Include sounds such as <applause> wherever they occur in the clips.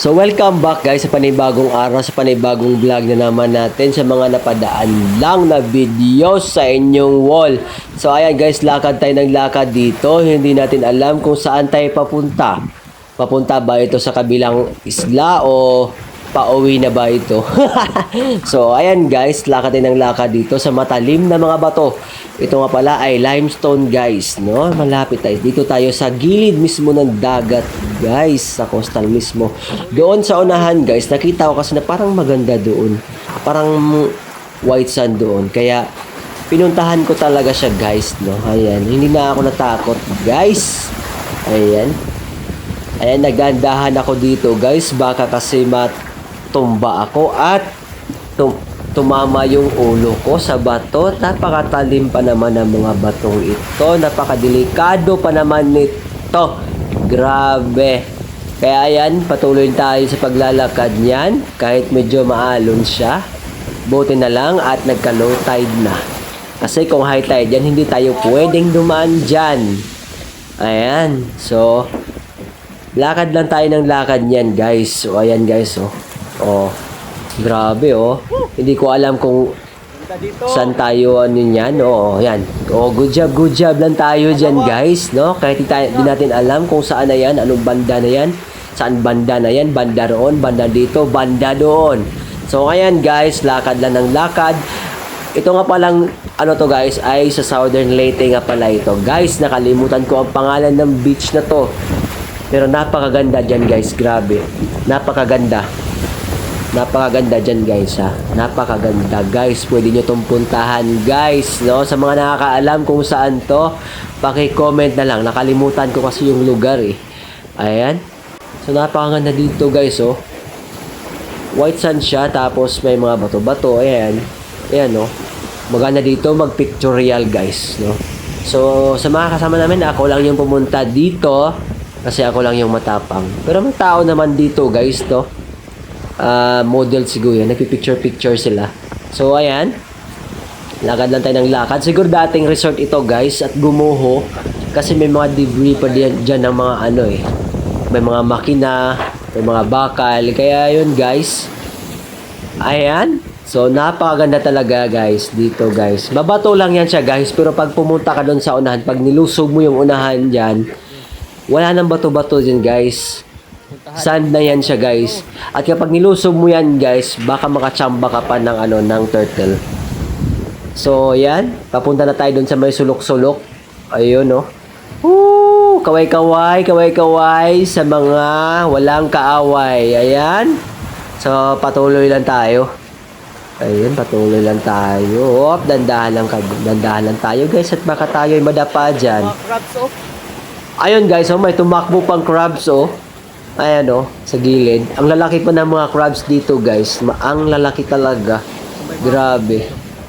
So welcome back guys sa panibagong araw, sa panibagong vlog na naman natin sa mga napadaan lang na video sa inyong wall. So ayan guys, lakad tayo ng lakad dito. Hindi natin alam kung saan tayo papunta. Papunta ba ito sa kabilang isla o pauwi na ba ito? <laughs> so ayan guys, lakad tayo ng lakad dito sa matalim na mga bato. Ito nga pala ay limestone guys, no? Malapit tayo. Dito tayo sa gilid mismo ng dagat guys, sa coastal mismo. Doon sa unahan guys, nakita ko kasi na parang maganda doon. Parang white sand doon. Kaya pinuntahan ko talaga siya guys, no? Ayan, hindi na ako natakot guys. Ayan. Ayan, nagandahan ako dito guys. Baka kasi matumba ako at tum tumama yung ulo ko sa bato. Napakatalim pa naman ng mga batong ito. Napakadelikado pa naman nito. Grabe. Kaya yan, patuloy tayo sa paglalakad niyan. Kahit medyo maalon siya. Buti na lang at nagka-low tide na. Kasi kung high tide yan, hindi tayo pwedeng dumaan dyan. Ayan. So, lakad lang tayo ng lakad niyan, guys. So, ayan, guys, oh. Oh. Grabe, oh. Hindi ko alam kung saan tayo ano niyan. Oo, yan. Oh, good job, good job lang tayo diyan, guys, no? Kahit di, tayo, di natin alam kung saan na yan, anong banda na yan, saan banda na yan, banda roon, banda dito, banda doon. So, ayan, guys, lakad lang ng lakad. Ito nga palang, ano to guys, ay sa Southern Leyte nga pala ito. Guys, nakalimutan ko ang pangalan ng beach na to. Pero napakaganda dyan guys, grabe. Napakaganda. Napakaganda dyan guys ha. Napakaganda guys. Pwede nyo itong puntahan guys. No? Sa mga nakakaalam kung saan to, paki-comment na lang. Nakalimutan ko kasi yung lugar eh. Ayan. So napakaganda dito guys oh. White sand siya tapos may mga bato-bato. Ayan. Ayan no. Maganda dito mag-pictorial guys. No? So sa mga kasama namin, ako lang yung pumunta dito. Kasi ako lang yung matapang. Pero may tao naman dito guys to uh, model siguro yan. Nagpipicture-picture sila. So, ayan. Lakad lang tayo ng lakad. Siguro dating resort ito, guys. At gumuho. Kasi may mga debris pa diyan, dyan ng mga ano eh. May mga makina. May mga bakal. Kaya yun, guys. Ayan. So, napakaganda talaga, guys. Dito, guys. Babato lang yan siya, guys. Pero pag pumunta ka doon sa unahan, pag nilusog mo yung unahan dyan, wala nang bato-bato dyan, guys. Sand na yan siya guys. At kapag nilusog mo yan guys, baka makachamba ka pa ng ano ng turtle. So yan, papunta na tayo dun sa may sulok-sulok. Ayun no. Woo! Kaway-kaway, kaway-kaway sa mga walang kaaway. Ayan. So patuloy lang tayo. Ayun, patuloy lang tayo. Op, dandahan lang, dandahan lang tayo guys at baka tayo ay madapa dyan. Oh. Ayun guys, oh, may tumakbo pang crabs oh. Ayan oh, sa gilid. Ang lalaki pa ng mga crabs dito guys. Ang lalaki talaga. Grabe.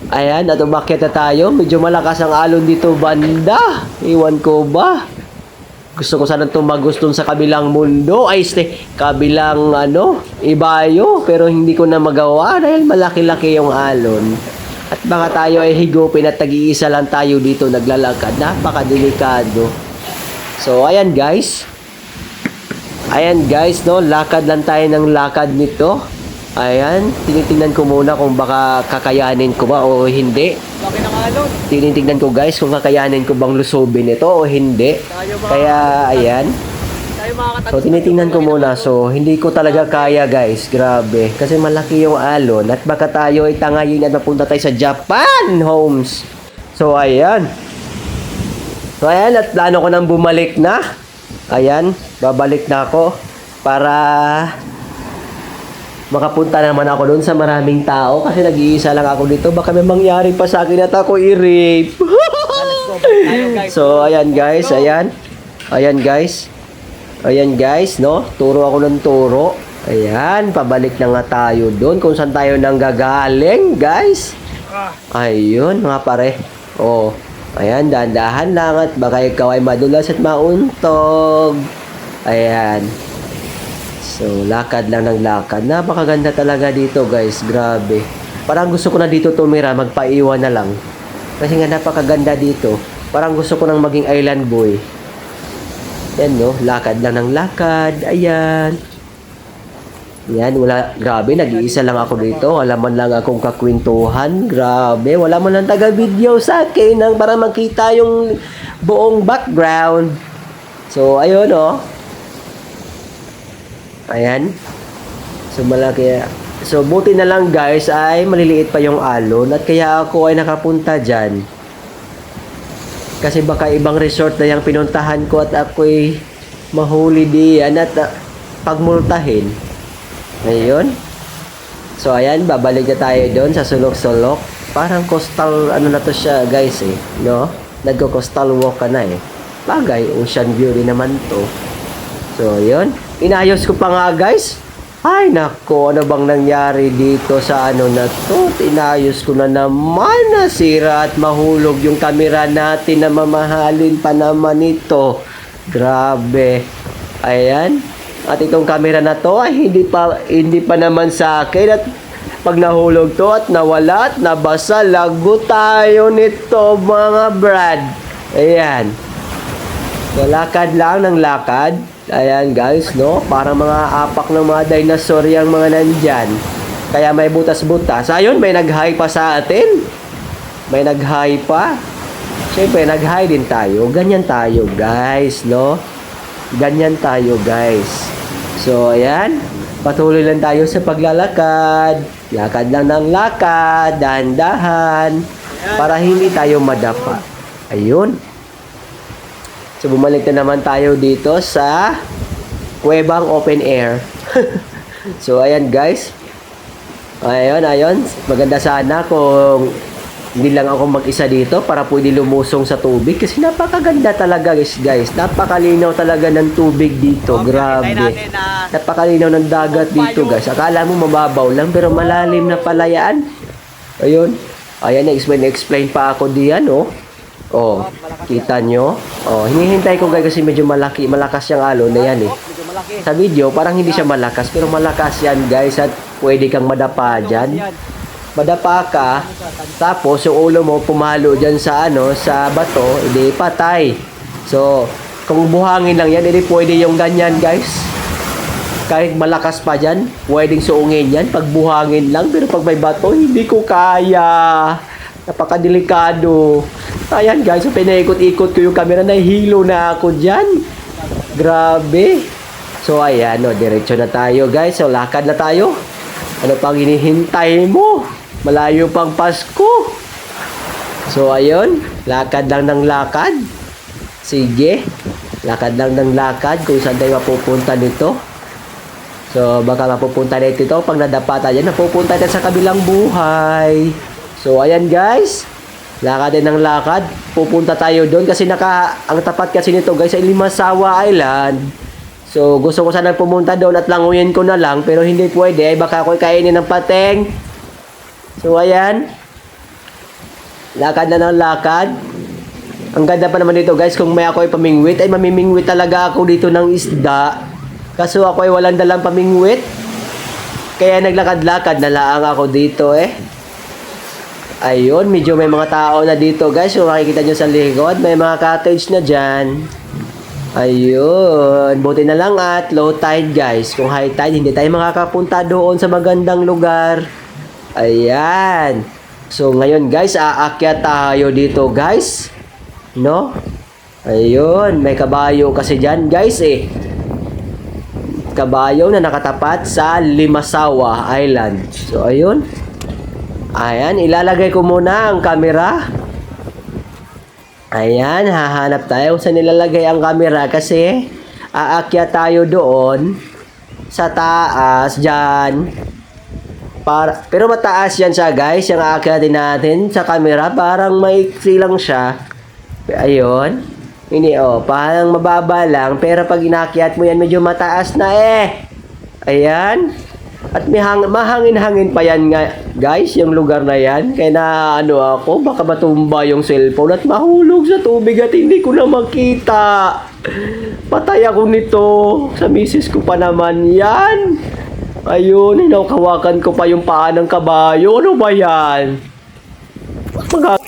Ayan, at umakyat na tayo. Medyo malakas ang alon dito banda. Iwan ko ba? Gusto ko sana tumagos sa kabilang mundo. Ay, este, kabilang ano, ibayo. Pero hindi ko na magawa dahil malaki-laki yung alon. At baka tayo ay higupin at tag-iisa lang tayo dito naglalakad. Napakadelikado. So, ayan guys. Ayan guys, no, lakad lang tayo ng lakad nito. Ayan, tinitingnan ko muna kung baka kakayanin ko ba o hindi. Tinitingnan ko guys kung kakayanin ko bang lusubin ito o hindi. Kaya ayan. So tinitingnan ko muna. So hindi ko talaga kaya guys. Grabe. Kasi malaki yung alon at baka tayo ay tangayin at mapunta tayo sa Japan homes. So ayan. So ayan at plano ko nang bumalik na. Ayan, babalik na ako para makapunta naman ako doon sa maraming tao kasi nag-iisa lang ako dito. Baka may mangyari pa sa akin at ako i-rape. <laughs> So, ayan guys, ayan. Ayan guys. Ayan guys, no? Turo ako ng turo. Ayan, pabalik na nga tayo doon kung saan tayo nang gagaling, guys. Ah, Ayun, mga pare. Oh, ayan, dahan-dahan lang at baka ikaw ay madulas at mauntog. Ayan. So, lakad lang ng lakad. Napakaganda talaga dito, guys. Grabe. Parang gusto ko na dito tumira, magpaiwan na lang. Kasi nga napakaganda dito. Parang gusto ko nang maging island boy. Yan no, lakad lang ng lakad. Ayan. Yan, wala, grabe, nag-iisa lang ako dito. Wala man lang akong kakwentuhan. Grabe, wala man lang taga-video sa akin nang para makita yung buong background. So, ayun, oh. Ayan. So, malaki. So, buti na lang, guys, ay maliliit pa yung alon at kaya ako ay nakapunta dyan. Kasi baka ibang resort na yung pinuntahan ko at ako'y mahuli diyan at uh, pagmultahin. Ayun. So, ayan, babalik na tayo doon sa sulok-sulok. Parang coastal, ano na to siya, guys, eh. No? Nagko-coastal walk ka na, eh. Bagay, ocean view rin naman to. So, ayun. Inayos ko pa nga, guys. Ay, nako, ano bang nangyari dito sa ano na to? Inayos ko na naman, nasira at mahulog yung kamera natin na mamahalin pa naman ito. Grabe. Ayan. At itong camera na to ay hindi pa hindi pa naman sa akin at pag nahulog to at nawala at nabasa, lago tayo nito mga brad. Ayan. So, lakad lang ng lakad. Ayan guys, no? Parang mga apak ng mga dinosaur yung mga nandyan. Kaya may butas-butas. Ayun, may nag-hi pa sa atin. May nag-hi pa. Siyempre, nag-hi din tayo. Ganyan tayo, guys, no? Ganyan tayo, guys. So, ayan. Patuloy lang tayo sa paglalakad. Lakad lang ng lakad. Dahan-dahan. Para hindi tayo madapa. Ayun. So, bumalik na naman tayo dito sa Kuwebang Open Air. <laughs> so, ayan guys. Ayun, ayun. Maganda sana kung hindi lang ako mag-isa dito para pwede lumusong sa tubig kasi napakaganda talaga guys guys. Napakalinaw talaga ng tubig dito. Okay, grabe. na napakalinaw ng dagat dito guys. Akala mo mababaw lang pero malalim na pala yan. Ayun. Ayan explain explain pa ako diyan oh. Oh kita nyo? Oh hinihintay ko guys kasi medyo malaki malakas yung alon na yan eh. Malaki. sa video parang hindi siya malakas pero malakas yan guys at pwede kang madapa dyan. Yan. Madapa ka tapos yung ulo mo pumalo dyan sa ano sa bato hindi patay. So kung buhangin lang yan hindi pwede yung ganyan guys. Kahit malakas pa dyan pwedeng suungin yan. Pag buhangin lang pero pag may bato hindi ko kaya. Napakadelikado. Ayan guys so pinaikot-ikot ko yung camera. Nahilo na ako dyan. Grabe. So ayan no diretso na tayo guys. So lakad na tayo. Ano pang hinihintay mo? Malayo pang Pasko. So, ayun. Lakad lang ng lakad. Sige. Lakad lang ng lakad kung saan tayo mapupunta nito. So, baka mapupunta na ito pag nadapa tayo. Napupunta tayo sa kabilang buhay. So, ayan guys. Lakad din ng lakad. Pupunta tayo doon kasi naka, ang tapat kasi nito guys ay Limasawa Island. So, gusto ko sana pumunta doon at languyin ko na lang, pero hindi pwede. Baka ako'y kainin ng pateng. So, ayan. Lakad na ng lakad. Ang ganda pa naman dito, guys. Kung may ako'y pamingwit, ay mamimingwit talaga ako dito ng isda. Kaso ako'y walang dalang pamingwit. Kaya naglakad-lakad na lang ako dito, eh. Ayun, medyo may mga tao na dito, guys. Kung makikita nyo sa likod, may mga cottage na dyan. Ayun, buti na lang at low tide guys. Kung high tide, hindi tayo makakapunta doon sa magandang lugar. Ayan. So ngayon guys, aakyat tayo dito guys. No? Ayun, may kabayo kasi dyan guys eh. Kabayo na nakatapat sa Limasawa Island. So ayun. Ayan, ilalagay ko muna ang camera. Ayan, hahanap tayo sa nilalagay ang camera kasi aakyat tayo doon sa taas dyan. Para, pero mataas yan siya guys, yung aakyatin natin sa camera. Parang maiksi lang siya. Ayun. Ini oh, parang mababa lang. Pero pag inakyat mo yan, medyo mataas na eh. Ayan. At may hang, mahangin-hangin pa yan nga, guys, yung lugar na yan. Kaya na ano ako, baka matumba yung cellphone at mahulog sa tubig at hindi ko na makita. Patay ako nito. Sa misis ko pa naman yan. Ayun, hinakawakan ko pa yung paa ng kabayo. Ano ba yan? Mag-